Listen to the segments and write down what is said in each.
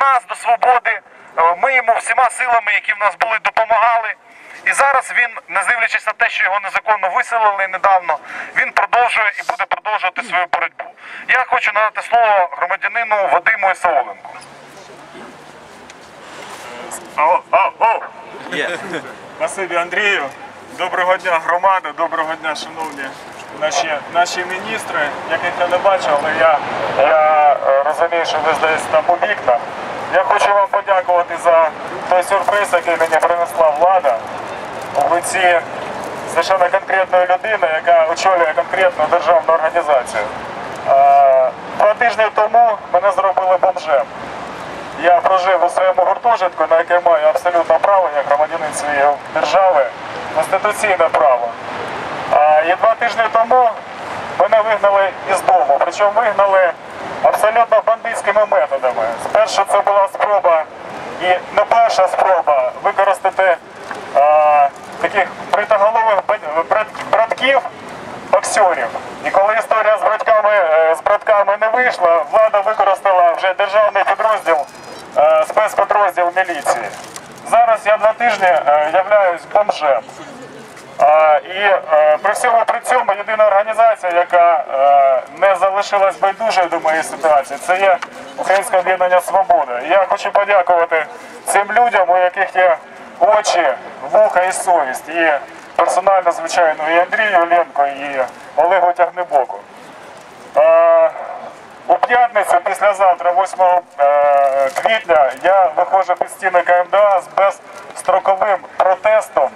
нас, до свободи. Е, Ми йому всіма силами, які в нас були, допомагали. І зараз він, не дивлячись на те, що його незаконно виселили недавно, він продовжує і буде продовжувати свою боротьбу. Я хочу надати слово громадянину Вадиму Ісауленку. Ау, ау, ау. Спасибі Андрію. Доброго дня, громада, доброго дня, шановні наші, наші міністри, яких я не бачив, але я, я розумію, що ви десь там у вікнах. Я хочу вам подякувати за той сюрприз, який мені принесла влада у лиці совершенно конкретної людини, яка очолює конкретну державну організацію. Два тижні тому мене зробили бомжем. Я прожив у своєму гуртожитку, на яке маю абсолютно право, як громадянин цієї держави, конституційне право. І два тижні тому мене вигнали із дому. Причому вигнали абсолютно бандитськими методами. Спершу це була спроба, і не перша спроба використати а, таких бритоголових братків, боксерів. І коли історія з братками, е, з братками не вийшла, влада використала вже державний підрозділ, е, спецпідрозділ міліції. Зараз я два тижні е, являюсь бомжем. А, І е, при всьому при цьому єдина організація, яка залишилась байдужою до моєї ситуації, це є Українське об'єднання Свобода. Я хочу подякувати цим людям, у яких є очі, вуха і совість. І персонально, звичайно, і Андрію Ленко, і Олегу Тягнебоку. У п'ятницю, післязавтра, 8 е, квітня, я виходжу під стіни КМДА з безстроковим протестом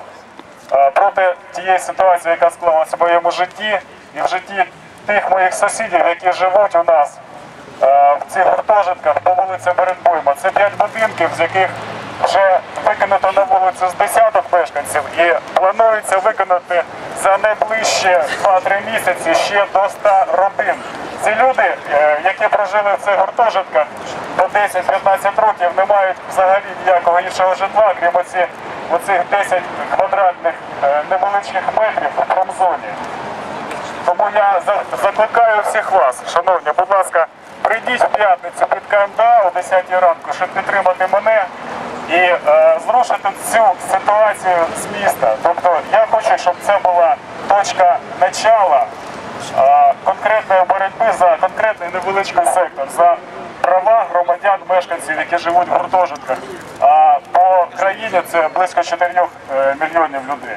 е, проти тієї ситуації, яка склалася в моєму житті і в житті тих моїх сусідів, які живуть у нас е, в цих гуртожитках по вулиці Беренбойма. Це п'ять будинків, з яких вже викинуто на вулицю з десяток мешканців і планується виконати за найближчі 2-3 місяці ще до 100 родин. Ці люди, е, які прожили в цих гуртожитках по 10-15 років, не мають взагалі ніякого іншого житла, крім оці, оцих 10 квадратних е, невеличких метрів у промзоні. Тому я закликаю всіх вас, шановні, будь ласка, прийдіть в п'ятницю під КМДА о 10 ранку, щоб підтримати мене і е, зрушити цю ситуацію з міста. Тобто я хочу, щоб це була точка начала е, конкретної боротьби за конкретний невеличкий сектор, за права громадян, мешканців, які живуть в гуртожитках. А по країні це близько 4 мільйонів людей.